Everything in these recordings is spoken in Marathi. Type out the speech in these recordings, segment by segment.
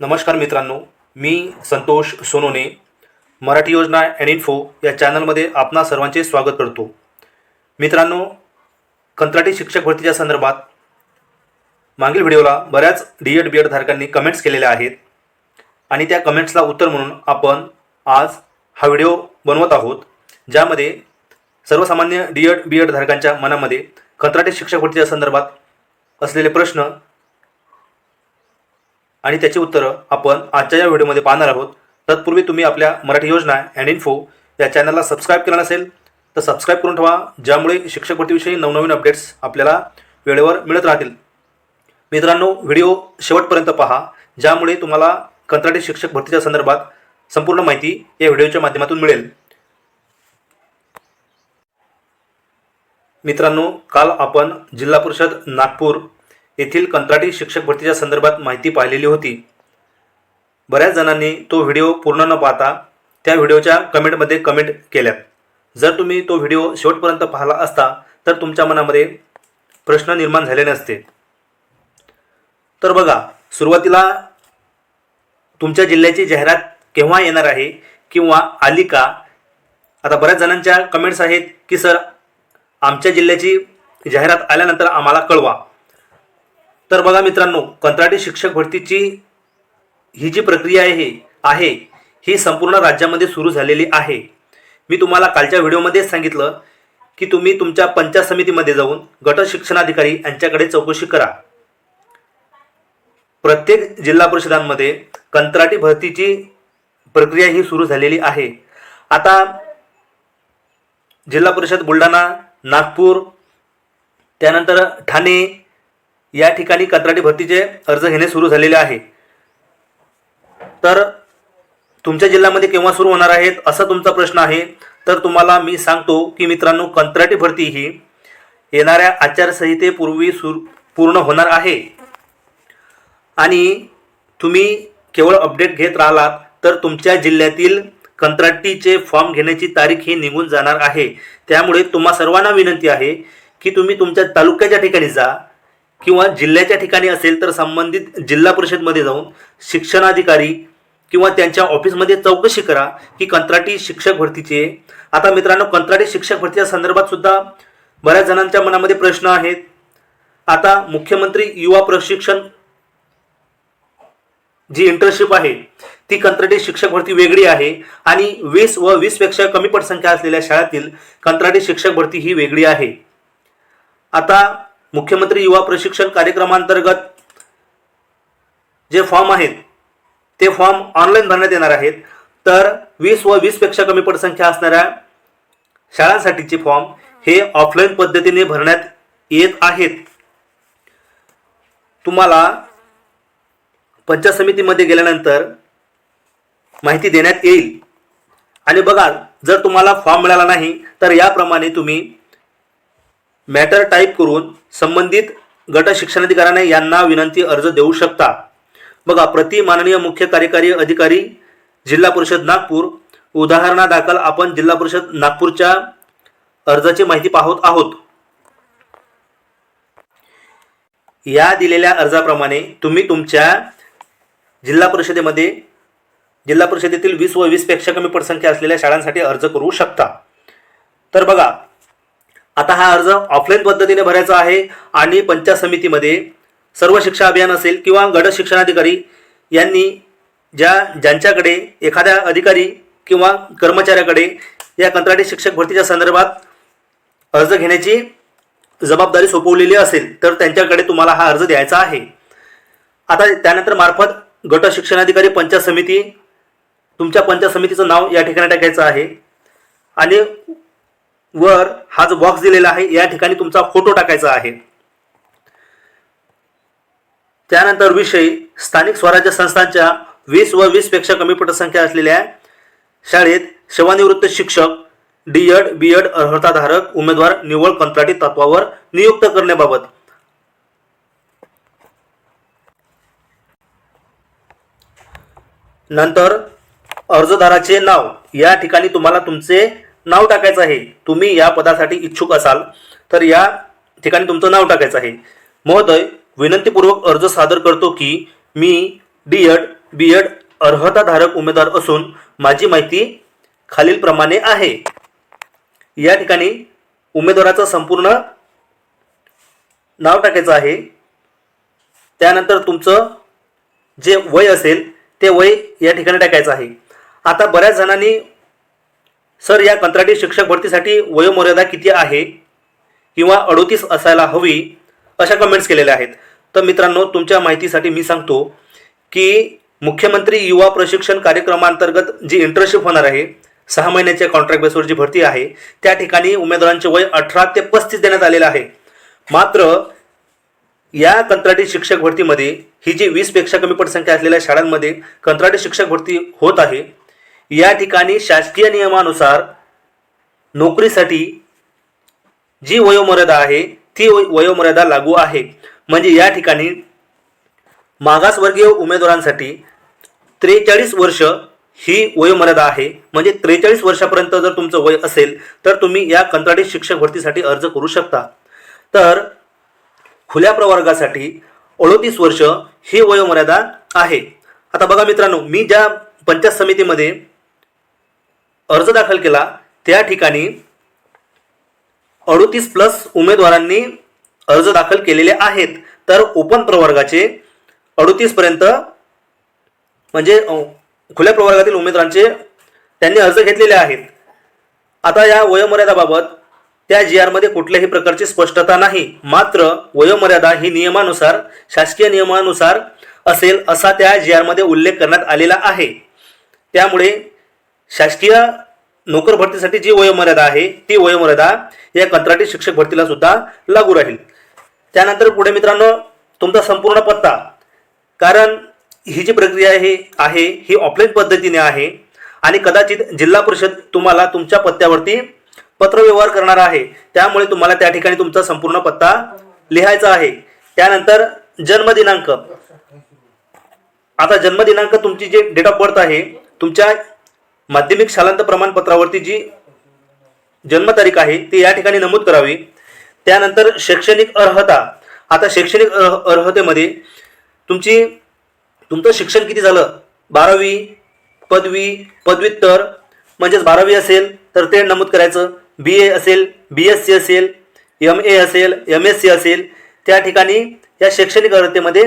नमस्कार मित्रांनो मी संतोष सोनोने. मराठी योजना अँड इन्फो या चॅनलमध्ये आपणा सर्वांचे स्वागत करतो. मित्रांनो कंत्राटी शिक्षक भरतीच्या संदर्भात मागील व्हिडिओला बऱ्याच डी एड बी एड धारकांनी कमेंट्स केलेल्या आहेत. आणि त्या कमेंट्सला उत्तर म्हणून आपण आज हा व्हिडिओ बनवत आहोत ज्यामध्ये सर्वसामान्य डी एड बी एड धारकांच्या मनामध्ये कंत्राटी शिक्षक भरतीच्या संदर्भात असलेले प्रश्न आणि त्याची उत्तरं आपण आजच्या या व्हिडिओमध्ये पाहणार आहोत. तत्पूर्वी तुम्ही आपल्या मराठी योजना अँड इन्फो या चॅनलला सबस्क्राईब केलं नसेल तर सबस्क्राईब करून ठेवा ज्यामुळे शिक्षक भरतीविषयी नवनवीन अपडेट्स आपल्याला वेळेवर मिळत राहतील. मित्रांनो व्हिडिओ शेवटपर्यंत पहा ज्यामुळे तुम्हाला कंत्राटी शिक्षक भरतीच्या संदर्भात संपूर्ण माहिती या व्हिडिओच्या माध्यमातून मिळेल. मित्रांनो काल आपण जिल्हा परिषद नागपूर येथील कंत्राटी शिक्षक भरतीच्या संदर्भात माहिती पाहिलेली होती. बऱ्याच जणांनी तो व्हिडिओ पूर्ण न पाहता त्या व्हिडिओच्या कमेंटमध्ये कमेंट केल्यात. जर तुम्ही तो व्हिडिओ शेवटपर्यंत पाहिला असता तर तुमच्या मनामध्ये प्रश्न निर्माण झाले नसते. तर बघा सुरुवातीला तुमच्या जिल्ह्याची जाहिरात केव्हा येणार आहे किंवा आली का? आता बऱ्याच जणांच्या कमेंट्स आहेत की सर आमच्या जिल्ह्याची जाहिरात आल्यानंतर आम्हाला कळवा. तर बघा मित्रांनो कंत्राटी शिक्षक भरतीची ही जी प्रक्रिया आहे आहे ही संपूर्ण राज्यामध्ये सुरू झालेली आहे. मी तुम्हाला कालच्या व्हिडिओमध्येच सांगितलं की तुम्ही तुमच्या पंचायत समितीमध्ये जाऊन गट शिक्षणाधिकारी यांच्याकडे चौकशी करा. प्रत्येक जिल्हा परिषदांमध्ये कंत्राटी भरतीची प्रक्रिया ही सुरू झालेली आहे. आता जिल्हा परिषद बुलढाणा नागपूर त्यानंतर ठाणे या ठिकाणी कंत्राटी भरतीचे अर्ज घेणे सुरू झालेले आहे. तर तुमच्या जिल्ह्यामध्ये केव्हा सुरू होणार आहेत असा तुमचा प्रश्न आहे. तर तुम्हाला मी सांगतो की मित्रांनो कंत्राटी भरती ही येणाऱ्या आचारसंहितेपूर्वी सुर पूर्ण होणार आहे. आणि तुम्ही केवळ अपडेट घेत राहिलात तर तुमच्या जिल्ह्यातील कंत्राटीचे फॉर्म घेण्याची तारीख ही निघून जाणार आहे. त्यामुळे तुम्हा सर्वांना विनंती आहे की तुम्ही तुमच्या तालुक्याच्या ठिकाणी जा किंवा जिल्ह्याच्या ठिकाणी असेल तर संबंधित जिल्हा परिषदमध्ये जाऊन शिक्षणाधिकारी किंवा त्यांच्या ऑफिसमध्ये चौकशी करा की कंत्राटी शिक्षक भरतीचे आता मित्रांनो कंत्राटी शिक्षक भरतीच्या संदर्भात सुद्धा बऱ्याच जणांच्या मनामध्ये प्रश्न आहेत. आता मुख्यमंत्री युवा प्रशिक्षण जी इंटर्नशिप आहे ती कंत्राटी शिक्षक भरती वेगळी आहे आणि वीस व वीसपेक्षा कमी पटसंख्या असलेल्या शाळेतील कंत्राटी शिक्षक भरती ही वेगळी आहे. आता मुख्यमंत्री युवा प्रशिक्षण कार्यक्रमांतर्गत जे फॉर्म आहेत ते फॉर्म ऑनलाईन भरण्यात येणार आहेत. तर वीस व वीसपेक्षा कमी पटसंख्या असणाऱ्या शाळांसाठीचे फॉर्म हे ऑफलाईन पद्धतीने भरण्यात येत आहेत. तुम्हाला पंचायत समितीमध्ये गेल्यानंतर माहिती देण्यात येईल. आणि बघा जर तुम्हाला फॉर्म मिळाला नाही तर याप्रमाणे तुम्ही मॅटर टाईप करून संबंधित गट शिक्षणाधिकाऱ्याने यांना विनंती अर्ज देऊ शकता. बघा प्रति माननीय मुख्य कार्यकारी अधिकारी जिल्हा परिषद नागपूर. उदाहरणादाखल आपण जिल्हा परिषद नागपूरच्या अर्जाची माहिती पाहत आहोत. या दिलेल्या अर्जाप्रमाणे तुम्ही तुमच्या जिल्हा परिषदेमध्ये जिल्हा परिषदेतील वीस व वीसपेक्षा कमी पटसंख्या असलेल्या शाळांसाठी अर्ज करू शकता. तर बघा आता हा अर्ज ऑफलाईन पद्धतीने भरायचा आहे आणि पंचायत समितीमध्ये सर्व शिक्षा अभियान असेल किंवा गट शिक्षणाधिकारी यांनी ज्या ज्यांच्याकडे एखाद्या अधिकारी किंवा कर्मचाऱ्याकडे या कंत्राटी शिक्षक भरतीच्या संदर्भात अर्ज घेण्याची जबाबदारी सोपवलेली असेल तर त्यांच्याकडे तुम्हाला हा अर्ज द्यायचा आहे. आता त्यानंतर मार्फत गट शिक्षणाधिकारी पंचायत समिती तुमच्या पंचायत समितीचं नाव या ठिकाणी टाकायचं आहे. आणि वर हा जो बॉक्स दिलेला आहे या ठिकाणी तुमचा फोटो टाकायचा आहे. त्यानंतर विषय स्थानिक स्वराज्य संस्थांच्या वीस व वीसपेक्षा कमी पटसंख्या असलेल्या शाळेत सेवानिवृत्त शिक्षक डी एड बी एड अर्हताधारक उमेदवार निव्वळ कंत्राटी तत्वावर नियुक्त करण्याबाबत. नंतर अर्जदाराचे नाव या ठिकाणी तुम्हाला तुमचे नाव टाकायचं आहे. तुम्ही या पदासाठी इच्छुक असाल तर या ठिकाणी तुमचं नाव टाकायचं आहे. महोदय विनंतीपूर्वक अर्ज सादर करतो की मी डी एड बी एड अर्हताधारक उमेदवार असून माझी माहिती खालीलप्रमाणे आहे. या ठिकाणी उमेदवाराचं संपूर्ण नाव टाकायचं आहे. त्यानंतर तुमचं जे वय असेल ते वय या ठिकाणी टाकायचं आहे. आता बऱ्याच जणांनी सर या कंत्राटी शिक्षक भरतीसाठी वयोमर्यादा किती आहे? किंवा अडोतीस असायला हवी अशा कमेंट्स केलेल्या आहेत. तर मित्रांनो तुमच्या माहितीसाठी मी सांगतो की मुख्यमंत्री युवा प्रशिक्षण कार्यक्रमांतर्गत जी इंटर्नशिप होणार आहे सहा महिन्याच्या कॉन्ट्रॅक्ट बेसवर जी भरती आहे त्या ठिकाणी उमेदवारांचे वय अठरा ते पस्तीस देण्यात आलेलं आहे. मात्र या कंत्राटी शिक्षक भरतीमध्ये ही जी वीसपेक्षा कमी पटसंख्या असलेल्या शाळांमध्ये कंत्राटी शिक्षक भरती होत आहे या ठिकाणी शासकीय नियमानुसार नोकरीसाठी जी वयोमर्यादा आहे ती वयोमर्यादा लागू आहे. म्हणजे या ठिकाणी मागासवर्गीय उमेदवारांसाठी त्रेचाळीस वर्ष ही वयोमर्यादा आहे. म्हणजे त्रेचाळीस वर्षापर्यंत जर तुमचं वय असेल तर तुम्ही या कंत्राटी शिक्षक भरतीसाठी अर्ज करू शकता. तर खुल्या प्रवर्गासाठी अडोतीस वर्ष ही वयोमर्यादा आहे. आता बघा मित्रांनो मी ज्या पंचायत समितीमध्ये अर्ज दाखल केला त्या ठिकाणी अडोतीस प्लस उमेदवारांनी अर्ज दाखल केलेले आहेत. तर ओपन प्रवर्गाचे अडोतीसपर्यंत म्हणजे खुल्या प्रवर्गातील उमेदवारांचे त्यांनी अर्ज घेतलेले आहेत. आता या वयोमर्यादाबाबत त्या जी आरमध्ये कुठल्याही प्रकारची स्पष्टता नाही. मात्र वयोमर्यादा ही नियमानुसार शासकीय नियमानुसार असेल असा त्या जी आरमध्ये उल्लेख करण्यात आलेला आहे. त्यामुळे शासकीय नोकर भरतीसाठी जी वयोमर्यादा आहे ती वयोमर्यादा या कंत्राटी शिक्षक भरतीला सुद्धा लागू राहील. त्यानंतर पुढे मित्रांनो तुमचा संपूर्ण पत्ता. कारण ही जी प्रक्रिया हे आहे ही ऑफलाईन पद्धतीने आहे आणि कदाचित जिल्हा परिषद तुम्हाला तुमच्या पत्त्यावरती पत्रव्यवहार करणार आहे. त्यामुळे तुम्हाला त्या ठिकाणी तुमचा संपूर्ण पत्ता लिहायचा आहे. त्यानंतर जन्मदिनांक. आता जन्मदिनांक तुमची जे डेट ऑफ बर्थ आहे तुमच्या माध्यमिक शालांत प्रमाणपत्रावरती जी जन्मतारीख आहे ती या ठिकाणी नमूद करावी. त्यानंतर शैक्षणिक अर्हता. आता शैक्षणिक अर्ह- अर्हतेमध्ये तुमची तुमचं शिक्षण किती झालं? बारावी पदवी पदव्युत्तर म्हणजेच बारावी असेल तर ते नमूद करायचं. बी ए असेल बी एस सी असेल एम ए असेल एम एस सी असेल त्या ठिकाणी या शैक्षणिक अर्हतेमध्ये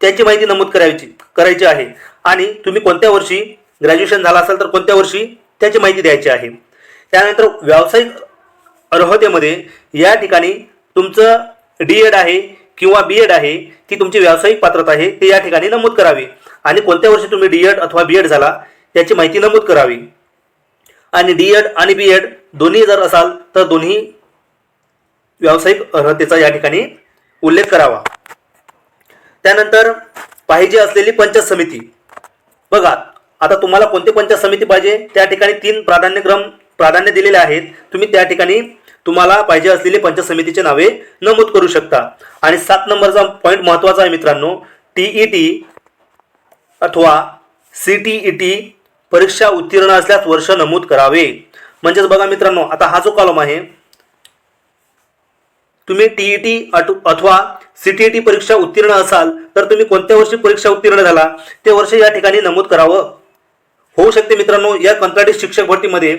त्याची माहिती नमूद करायची करायची आहे. आणि तुम्ही कोणत्या वर्षी ग्रॅज्युएशन झालं असाल तर कोणत्या वर्षी त्याची माहिती द्यायची आहे. त्यानंतर व्यावसायिक अर्हतेमध्ये या ठिकाणी तुमचं डी एड आहे किंवा बी एड आहे ती तुमची व्यावसायिक पात्रता आहे ते या ठिकाणी नमूद करावी. आणि कोणत्या वर्षी तुम्ही डी एड अथवा बी एड झाला त्याची माहिती नमूद करावी. आणि डी एड आणि बी एड दोन्ही जर असाल तर दोन्ही व्यावसायिक अर्हतेचा या ठिकाणी उल्लेख करावा. त्यानंतर पाहिजे असलेली पंचायत समिती बघा आता तुम्हाला कोणती पंचायत समिती पाहिजे? त्या ठिकाणी तीन प्राधान्यक्रम प्राधान्य दिलेले आहेत. तुम्ही त्या ठिकाणी तुम्हाला पाहिजे असलेली पंचायत समितीचे नावे नमूद करू शकता. आणि सात नंबरचा पॉईंट महत्त्वाचा आहे मित्रांनो टीई टी अथवा सी टी ई टी परीक्षा उत्तीर्ण असल्यास वर्ष नमूद करावे. म्हणजेच बघा मित्रांनो आता हा जो कॉलम आहे तुम्ही टीई टी अथवा सीटीईटी परीक्षा उत्तीर्ण असाल तर तुम्ही कोणत्या वर्षी परीक्षा उत्तीर्ण झाला? ते वर्ष या ठिकाणी नमूद करावं. होऊ शकते मित्रांनो या कंत्राटी शिक्षक भरतीमध्ये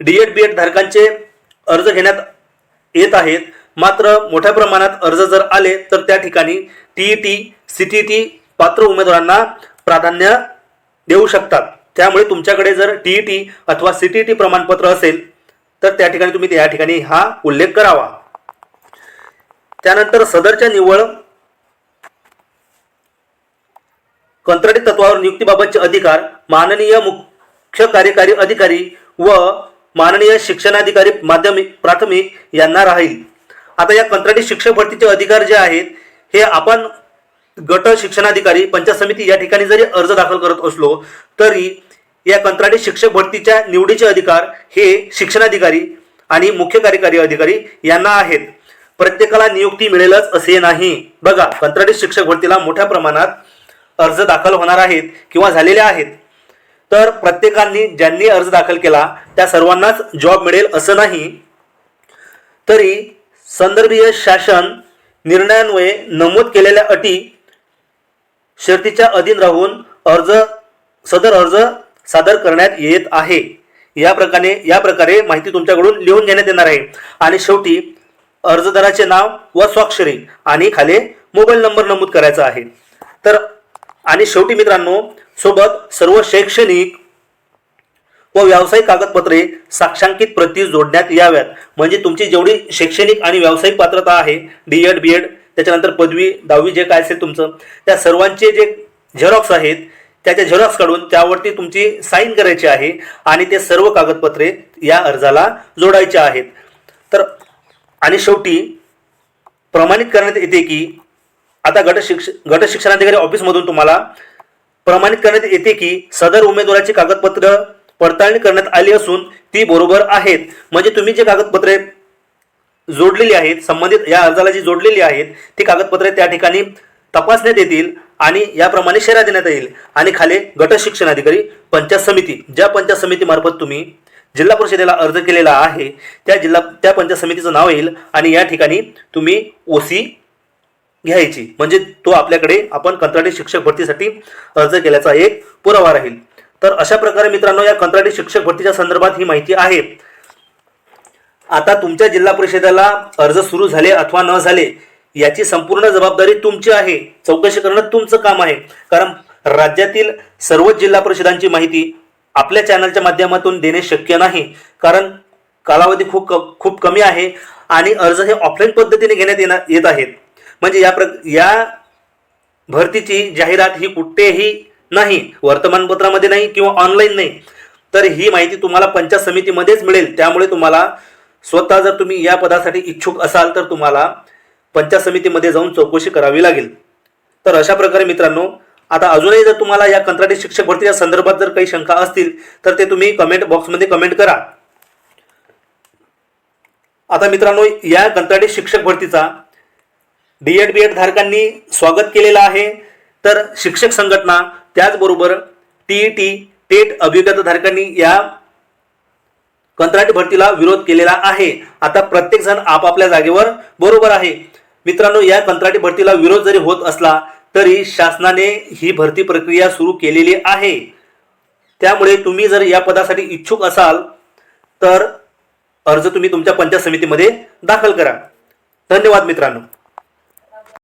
डी एड बी एड धारकांचे अर्ज घेण्यात येत आहेत. मात्र मोठ्या प्रमाणात अर्ज जर आले तर त्या ठिकाणी T E T C T T पात्र उमेदवारांना प्राधान्य देऊ शकतात. त्यामुळे तुमच्याकडे जर टीई टी अथवा सी टी टी प्रमाणपत्र असेल तर त्या ठिकाणी तुम्ही या ठिकाणी हा उल्लेख करावा. त्यानंतर सदरच्या निव्वळ कंत्राटी तत्वावर नियुक्तीबाबतचे अधिकार माननीय मुख्य कार्यकारी अधिकारी व माननीय शिक्षणाधिकारी माध्यमिक प्राथमिक यांना राहील. आता या कंत्राटी शिक्षक भरतीचे अधिकार जे आहेत हे आपण गट शिक्षणाधिकारी पंचायत समिती या ठिकाणी जरी अर्ज दाखल करत असलो तरी या कंत्राटी शिक्षक भरतीच्या निवडीचे अधिकार हे शिक्षणाधिकारी आणि मुख्य कार्यकारी अधिकारी यांना आहेत. प्रत्येकाला नियुक्ती मिळेलच असे नाही. बघा कंत्राटी शिक्षक भरतीला मोठ्या प्रमाणात अर्ज दाखल होणार आहेत किंवा झालेले आहेत. तर प्रत्येकांनी ज्यांनी अर्ज दाखल केला त्या सर्वांनाच जॉब मिळेल असं नाही. तरी संदर्भीय शासन निर्णयान्वये नमूद केलेल्या अटी शर्तीच्या अधीन राहून अर्ज सदर अर्ज सादर करण्यात येत आहे. या प्रकारे या प्रकारे माहिती तुमच्याकडून लिहून घेण्यात येणार आहे. आणि शेवटी अर्जदाराचे नाव व स्वाक्षरी आणि खाली मोबाईल नंबर नमूद करायचा आहे. तर आणि शेवटी मित्रांनो सोबत सर्व शैक्षणिक व व्यावसायिक कागदपत्रे साक्षांकित प्रती जोडण्यात याव्यात. म्हणजे तुमची जेवढी शैक्षणिक आणि व्यावसायिक पात्रता आहे डी एड बी एड त्याच्यानंतर पदवी दहावी जे काय असेल तुमचं त्या सर्वांचे जे झेरॉक्स आहेत त्याच्या झेरॉक्स काढून त्यावरती तुमची साईन करायची आहे आणि ते सर्व कागदपत्रे या अर्जाला जोडायचे आहेत. तर आणि शेवटी प्रमाणित करण्यात येते की आता गट शिक्ष गट शिक्षणाधिकारी ऑफिसमधून तुम्हाला प्रमाणित करण्यात येते की सदर उमेदवाराची कागदपत्र पडताळणी करण्यात आली असून ती बरोबर आहेत. म्हणजे तुम्ही जे कागदपत्रे जोडलेली आहेत संबंधित या अर्जाला जी जोडलेली आहेत ती कागदपत्रे त्या ठिकाणी तपासण्यात येतील आणि याप्रमाणे शेरा देण्यात येईल. आणि खाली गट शिक्षणाधिकारी पंचायत समिती ज्या पंचायत समितीमार्फत तुम्ही जिल्हा परिषदेला अर्ज केलेला आहे. त्या जिल्हा त्या पंचायत समितीचं नाव येईल आणि या ठिकाणी तुम्ही ओसी घ्यायची. म्हणजे तो आपल्याकडे आपण कंत्राटी शिक्षक भरतीसाठी अर्ज केल्याचा एक पुरावा राहील. तर अशा प्रकारे मित्रांनो या कंत्राटी शिक्षक भरतीच्या संदर्भात ही माहिती आहे. आता तुमच्या जिल्हा परिषदेला अर्ज सुरू झाले अथवा न झाले याची संपूर्ण जबाबदारी तुमची आहे. चौकशी करणं तुमचं काम आहे. कारण राज्यातील सर्वच जिल्हा परिषदांची माहिती आपल्या चॅनलच्या माध्यमातून देणे शक्य नाही. कारण कालावधी खूप क- खूप कमी आहे आणि अर्ज हे ऑफलाईन पद्धतीने घेण्यात येणार येत आहेत. म्हणजे या प्र या भरतीची जाहिरात ही कुठेही नाही वर्तमानपत्रामध्ये नाही किंवा ऑनलाईन नाही. तर ही माहिती तुम्हाला पंचायत समितीमध्येच मिळेल. त्यामुळे तुम्हाला स्वतः जर तुम्ही या पदासाठी इच्छुक असाल तर तुम्हाला पंचायत समितीमध्ये जाऊन चौकशी करावी लागेल. तर अशा प्रकारे मित्रांनो आता अजूनही जर तुम्हाला या कंत्राटी शिक्षक भरतीच्या संदर्भात जर काही शंका असतील तर ते तुम्ही कमेंट बॉक्समध्ये कमेंट करा. आता मित्रांनो या कंत्राटी शिक्षक भरतीचा डी एड बी एड धारकांनी स्वागत केलेलं आहे. तर शिक्षक संघटना त्याचबरोबर टी टी टेट अभिगत धारकांनी या कंत्राटी भरतीला विरोध केलेला आहे. आता प्रत्येकजण आपापल्या जागेवर बरोबर आहे. मित्रांनो या कंत्राटी भरतीला विरोध जरी होत असला तरी शासनाने ही भरती प्रक्रिया सुरू केलेली आहे. त्यामुळे तुम्ही जर या पदासाठी इच्छुक असाल तर अर्ज तुम्ही तुमच्या पंचायत समितीमध्ये दाखल करा. धन्यवाद मित्रांनो.